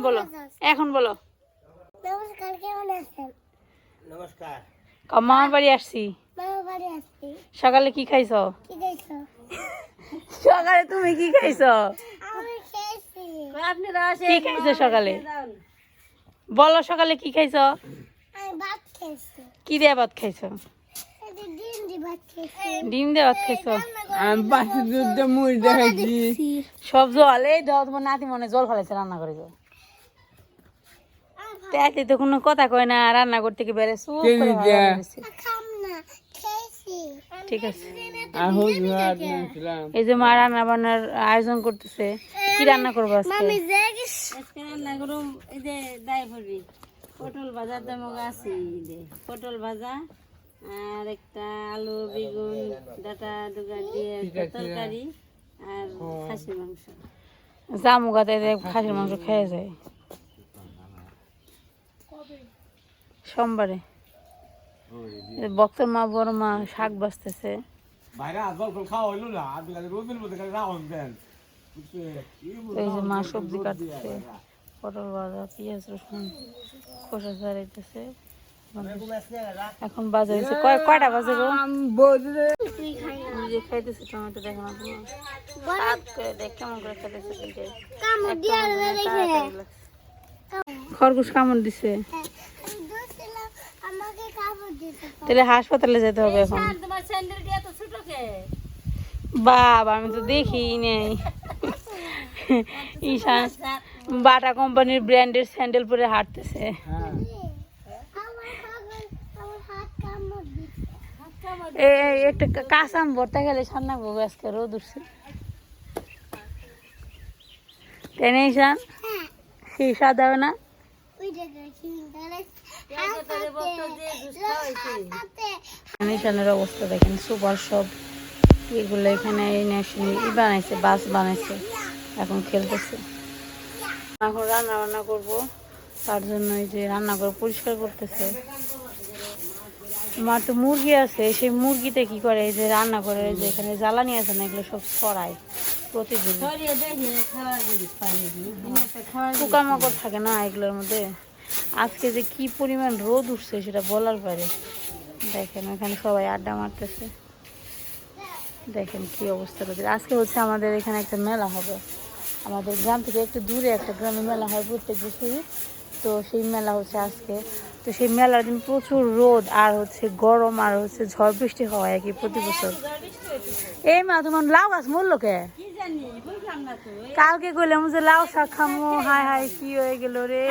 বলো। এখন বলো। নমস্কার কেমন আছেন? নমস্কার। ক- মামার বাড়ি আসছি। মামা বাড়ি আসছি। সকালে কি খাইছো? সকালে তুমি কি খাইছো? আমি খেয়েছি। কি খাইছো সকালে? বলো সকালে কি খাইছো? আমি ভাত খেয়েছি। কি দিয়ে ভাত খাইছো? ডিম ভাত খেয়েছি। ডিম দিয়ে ভাত খাইছো? আমি বাসি দুধ মুড়ি দেখাইছি। সব জল এই দাও তোমার নাতি মনে জল ফেলাইছে রান্না করে যাও তাতে তো কোনো কথা কয় না রান্না করতে কি বেড়ে করে খেয়েছি। ঠিক আছে। এই যে মা রান্না বান্নার আয়োজন করতেছে। কি রান্না করব আজকে? মামি দেখিস আজকে রান্না করুম এই যে দাই ভরবি পটল ভাজা তেমন আছে পটল ভাজা আর একটা আলু বেগুন ডাটা ডুগা দিয়ে একটা তরকারি আর খাসি মাংস। জামু গাতে খাসির মাংস খেয়ে যায়। সোমবারে। বক্তর মা বড় মা শাক বাঁচতেছে। বাইরে আজল ফল খাওয়া হইল না? আপনি কাছে রোদের মধ্যে খালি রাউন্ড দেন। এই যে মা সবজি কাটতেছে পটল ভাজা পেঁয়াজ রসুন খোসা ছাড়াইতেছে। এখন বাজে হয়েছে। কয় কয়টা বাজে গো? নিজে খাইতেছে টমেটো দেখো না স্বাদ করে দেখ কেমন করে খাইতেছে তিনটে কামড় দিয়া দেখে খরগোশ কামড় দিছে। তাহলে হাসপাতালে যেতে হবে এখন। বাবা, আমি তো দেখি নেই। ঈশান বাটা কোম্পানির ব্র্যান্ডের স্যান্ডেল পরে হাঁটতেছে। একটা কা- কাঁচা ভর্তা গেলে সান্না বউ আজকে রোদ উঠছে। ঈশান? সেই স্বাদ হবে না অবস্থা দেখেন সুপার সব এগুলো এখানে এই ন্যাশনাল ই বানাইছে বাস বানাইছে এখন খেলতেছে। এখন রান্না বান্না করব তার জন্য এই যে রান্নাঘর পরিষ্কার করতেছে। মার তো মুরগি আছে সেই মুরগিতে কি করে? এই যে রান্না করে যে এখানে জ্বালানি আছে না এগুলো সব ছড়ায় প্রতিদিন। পোকামাকড় থাকে না এগুলোর মধ্যে? আজকে যে কি পরিমাণ রোদ উঠছে সেটা বলার পারে। দেখেন এখানে সবাই আড্ডা মারতেছে। দেখেন কি অবস্থা রোদের। আজকে হচ্ছে আমাদের এখানে একটা মেলা হবে। আমাদের গ্রাম থেকে একটু দূরে একটা গ্রামে মেলা হয় প্রত্যেক বছরই। তো সেই মেলা হচ্ছে আজকে। তো সেই মেলার দিন প্রচুর রোদ আর হচ্ছে গরম আর হচ্ছে ঝড় বৃষ্টি হয় আর কি প্রতি বছর। এই মা তোমার লাউ গাছ মরলো কে? কালকে কইলাম যে লাউ শাক খামো হাই হাই কি হয়ে গেল রে।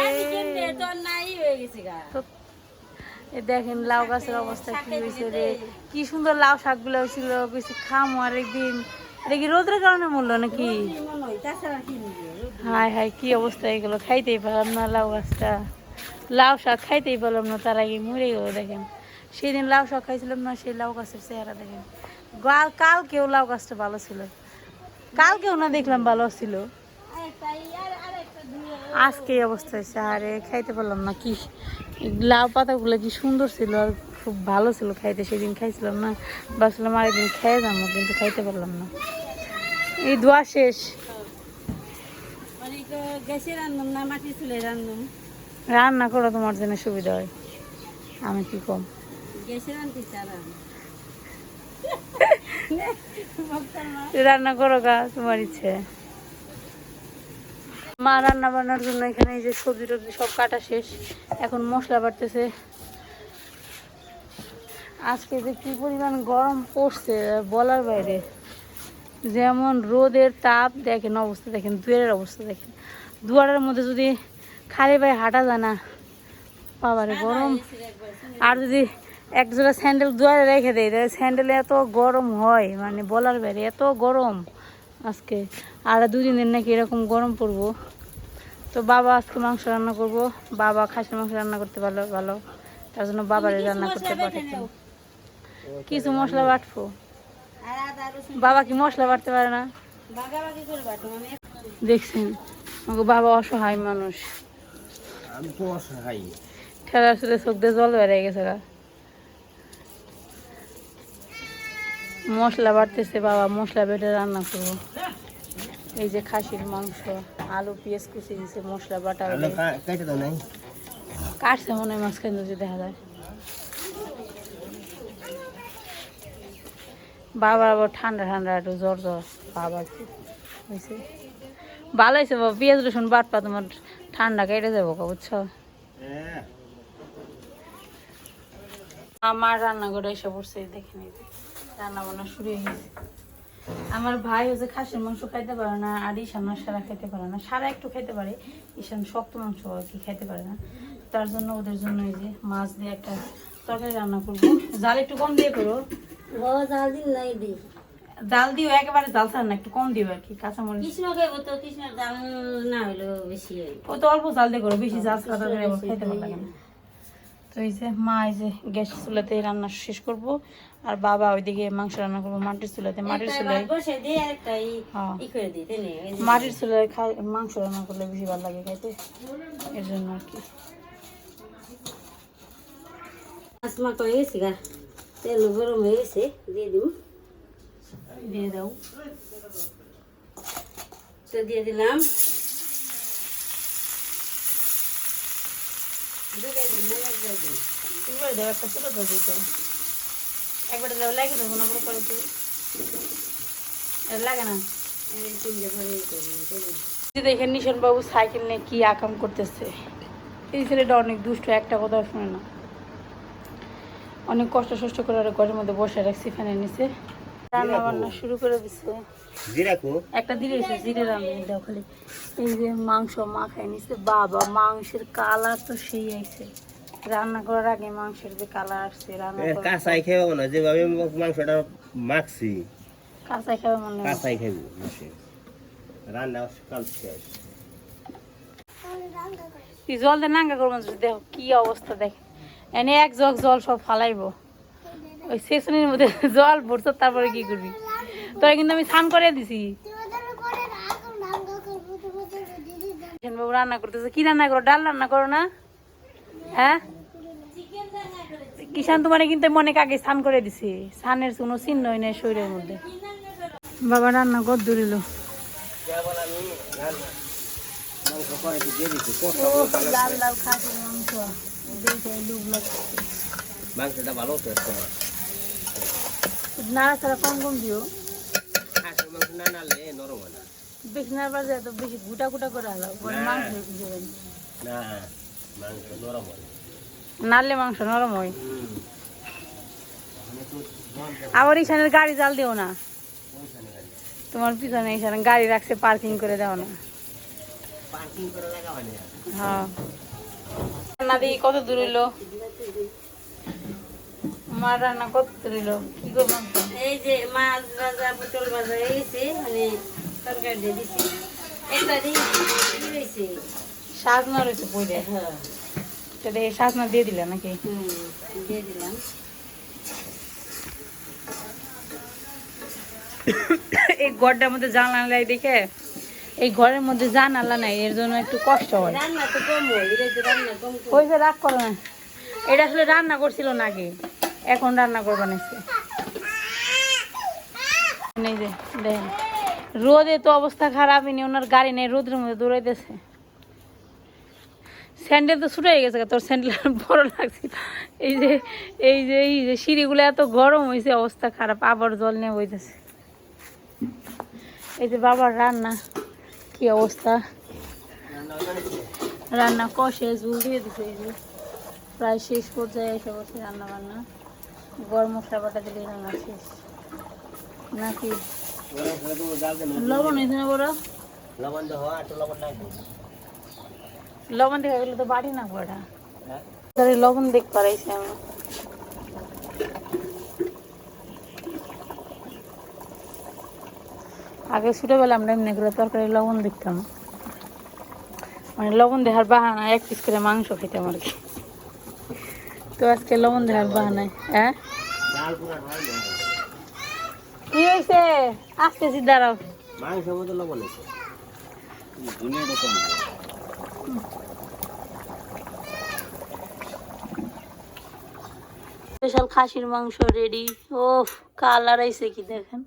হয়ে দেখেন লাউ গাছের অবস্থা কি হয়েছে রে। কি সুন্দর লাউ শাকগুলো হয়েছিল বেশি খামো আর একদিন এটা কি রোদের কারণে মরলো নাকি? মনে হয়, কি অবস্থা এগুলো? খাইতেই পারলাম না, লাউ গাছটা। লাউ শাক খাইতেই পারলাম না, তার আগে মরে গেল, দেখেন। সেদিন লাউ শাক খাইছিলাম না, সেই লাউ গাছের চেহারা দেখেন। কাল কালকেও লাউ গাছটা ভালো ছিল। কালকেও না দেখলাম ভালো ছিল। আজকে অবস্থা হয়েছে, আরে খাইতে পারলাম না, কি লাউ পাতাগুলো কি সুন্দর ছিল আর খুব ভালো ছিল খাইতে, সেদিন খাইছিলাম না। ভাবছিলাম আরেকদিন খেয়ে যাব, কিন্তু খাইতে পারলাম না। এই দোয়া শেষ। গ্যাসে রান্ধুম না মাটি চুলে রান্ধুম রান্না করো তোমার জন্য সুবিধা হয়। আমি কি কম? গ্যাসে রান্ধতে চালাম রান্না করো গা তোমার ইচ্ছে। মা রান্না বান্নার জন্য এখানে এই যে সবজি টবজি সব কাটা শেষ। এখন মশলা বাড়তেছে। আজকে যে কি পরিমাণ গরম পড়ছে বলার বাইরে। যেমন রোদের তাপ দেখেন অবস্থা দেখেন দুয়ারের অবস্থা দেখেন। দুয়ারের মধ্যে যদি খালি পায়ে হাঁটা যায় না বাবারে গরম। আর যদি এক জোড়া স্যান্ডেল দুয়ারে রেখে দেয় তাহলে স্যান্ডেলে এত গরম হয় মানে বলার বাইরে এত গরম আজকে। আর দুদিন দিন নাকি এরকম গরম পড়ব। তো বাবা আজকে মাংস রান্না করব বাবা খাসির মাংস রান্না করতে ভালো ভালো। তার জন্য বাবারে রান্না করতে পাঠাচ্ছি কিছু মশলা বাটবো। বাবা কি মশলা বাড়তে পারে না? দেখছেন আমাকে বাবা অসহায় মানুষ। ঠেলার সাথে চোখ দিয়ে জল বেরিয়ে গেছে মশলা বাড়তেছে বাবা মশলা বেটে রান্না করব। এই যে খাসির মাংস আলু পেঁয়াজ কুচি দিছে মশলা বাটা কাটছে মনে হয় মাঝখানে দেখা যায়। বাবার আবার ঠান্ডা ঠান্ডা একটু জ্বর জ্বর বাবা একটু ভালো হয়েছে বাবা, পেঁয়াজ রসুন বাটপা তোমার ঠান্ডা কেটে যাব বুঝছ? আমার রান্না করে এসে পড়ছে দেখে নিবি রান্না বান্না শুরু হয়ে গেছে। আমার ভাই হচ্ছে খাসির মাংস খাইতে পারে না, আর ঈশান সারা খাইতে পারে না। সারা একটু খাইতে পারে, ঈশান শক্ত মাংস আর কি খাইতে পারে না। তার জন্য ওদের জন্য এই যে মাছ দিয়ে একটা তরকারি রান্না করব। জাল একটু কম দিয়ে করো জাল দিন নাই দি জাল দিও একেবারে জাল ছাড় না একটু কম দিও আর কি কাঁচামরিচ। কৃষ্ণ খাইব তো কৃষ্ণের জাল না বেশি ও তো অল্প জাল দিয়ে করো বেশি জাল ছাড়া আবার ভালো লাগে না। তো এই যে মা এই যে গ্যাস চুলাতে রান্না শেষ করব আর বাবা ওইদিকে মাংস রান্না করব মাটির চুলাতে মাটির একটা চুলায়। ভাত বসে দিয়ে একটা ই- হ্যাঁ। মাটির চুলায় খাই মাংস রান্না করলে বেশি ভালো লাগে খাইতে। এর জন্য আর কি। মাছ হয়ে গেছে গা? তেল গরম হয়ে গেছে দিয়ে দিব। দিয়ে দাও। তো দিয়ে দিলাম। দেবো একটা ছোটো তো দিতে একবারে দেবো লাগে দেবো। না। বড় করে তুই লাগে না দেখেন নিশান বাবু সাইকেল নিয়ে কি আকাম করতেছে। এই ছেলেটা অনেক দুষ্ট একটা কথা শুনে না। অনেক কষ্ট সষ্ট করে ওরা ঘরের মধ্যে বসে রাখছি ফ্যানের নিচে। রান্না বান্না শুরু করে দিচ্ছে জিরা কো একটা দিলে এসে জিরে রান্না দাও খালি। এই যে মাংস মাখাই নিছে বাবা মাংসের কালার তো সেই আইছে। রান্না করার আগে মাংসের যে কালার আসছে রান্না করার কাঁচাই খাইব না যেভাবে মাংসটা মাখছি। কাঁচাই খাবে মনে হয়। কাঁচাই মাসে। রান্না কাল শেষ জল দিয়ে নাঙ্গা করব দেখো কি অবস্থা দেখ। এনে এক জগ জল সব ফালাইবো। ওই সেকশনের মধ্যে জল ভরছ তারপরে কি করবি? তোরা কিন্তু আমি স্নান করে দিছি। বাবু রান্না করতেছে। কি রান্না করো? ডাল রান্না করো না? হ্যাঁ? কিষান তোমার কিন্তু মনে আগে স্নান করে দিছি? স্নানের কোনো চিহ্নই নেই শরীরের মধ্যে। বাবা রান্না কর দূরিল লাল লাল খাসির মাংস। মাংসটা ভালো তো তোমার নাড়া ছাড়া কম কম দিও। খাসির না নরম হয় না। বেশি নাড়বার যায় তো বেশি গুটা গুটা করে মাংস বেশি না মাংস নরম হয়। নাড়লে মাংস নরম হয়। আবার ইশানের গাড়ি জাল দিও না। তোমার পিছনে ইশানে গাড়ি রাখছে পার্কিং করে দাও না। পার্কিং করে হয় না হ্যাঁ। রান্না দিই কত দূর হইল? মার রান্না কত দূর হইল? কি এই যে মাছ ভাজা পটল ভাজা মানে তরকারি দিয়ে দিছি। একটা দিয়ে সাজনা রয়েছে হ্যাঁ। সাজনা দিয়ে দিলে নাকি? হুম দিয়ে দিলাম। এই ঘরটার মধ্যে জানলা নাই দেখে? এই ঘরের মধ্যে জানালা নাই এর জন্য একটু কষ্ট হয়। ওই যে রাগ করো না। এটা আসলে রান্না করছিল না আগে এখন রান্না করব যে দেখেন রোদে তো অবস্থা খারাপ নি ওনার গাড়ি নেই রোদের মধ্যে দৌড়াইতেছে। স্যান্ডেল তো ছুটে গেছে তোর স্যান্ডেল বড় লাগছে এই যে এই যে এই যে সিঁড়িগুলো এত গরম হয়েছে অবস্থা খারাপ আবার জল নিয়ে বইতেছে। এই যে বাবার রান্না। কি অবস্থা? রান্না কষে ঝুল দিয়ে দিছে এই যে প্রায় শেষ পর্যায়ে এসে বসে রান্না বান্না গরম মশলা বাটা দিলে রান্না শেষ। নাকি? জাল লবণ হয়েছে না বড় লবণ দেখা গেলে তো বাড়ি না বড়া। হ্যাঁ। লবণ দেখ পারাইছি আমি। আগে ছোটবেলা আমরা এমনি করে তরকারি লবণ দেখতাম মানে লবণ দেহার বাহানা এক পিস করে মাংস খেতাম আর কি। তো আজকে লবণ দেহার বাহানায় হ্যাঁ? কি হয়েছে আসতেছি দাঁড়াও। স্পেশাল খাসির মাংস রেডি। ও কালার আইছে কি দেখেন?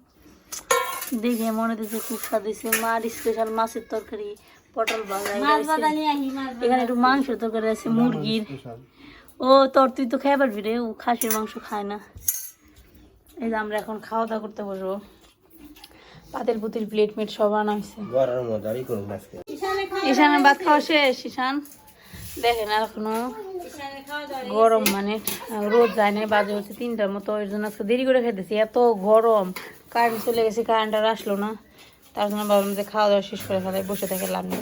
দেখে মনে হচ্ছে খুব স্বাদ হয়েছে মার স্পেশাল মাছের তরকারি পটল ভাজা এখানে একটু মাংসের তরকারি আছে মুরগির। ও তোর তুই তো খেয়ে পারবি রে ও খাসির মাংস খায় না। এই যে আমরা এখন খাওয়া দাওয়া করতে বসবো। পাতের পুতির প্লেট মেট সব আনা হয়েছে ঈশানের ভাত খাওয়া শেষ ঈশান। দেখেন আর এখনও এখানে খাওয়া দাওয়া গরম মানে রোদ যায় না বাজে হচ্ছে তিনটার মতো এর জন্য আজকে দেরি করে খেতেছি এত গরম। কারেন্ট চলে গেছে কারেন্ট আর আসলো না। তার জন্য ভাবলাম যে খাওয়া দাওয়া শেষ করে ফেলাই বসে থেকে লাভ নেই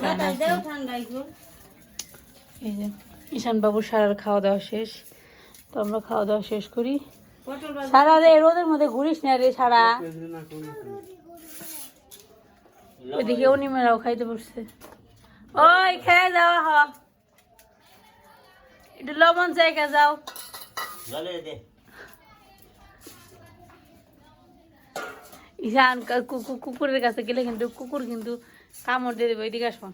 এই যে ঈশান বাবুর সারার খাওয়া দাওয়া শেষ। তো আমরা খাওয়া দাওয়া শেষ করি। সারা রে রোদের মধ্যে ঘুরিস না রে সারা। ওইদিকে অনিমেরাও খাইতে বসছে। ওই খেয়ে যাওয়া হ। একটু লবণ জায়গা যাও। দে। কু- কুকুরের কাছে গেলে কিন্তু কুকুর কিন্তু কামড় দিয়ে দেবে ওইদিকে আসুন।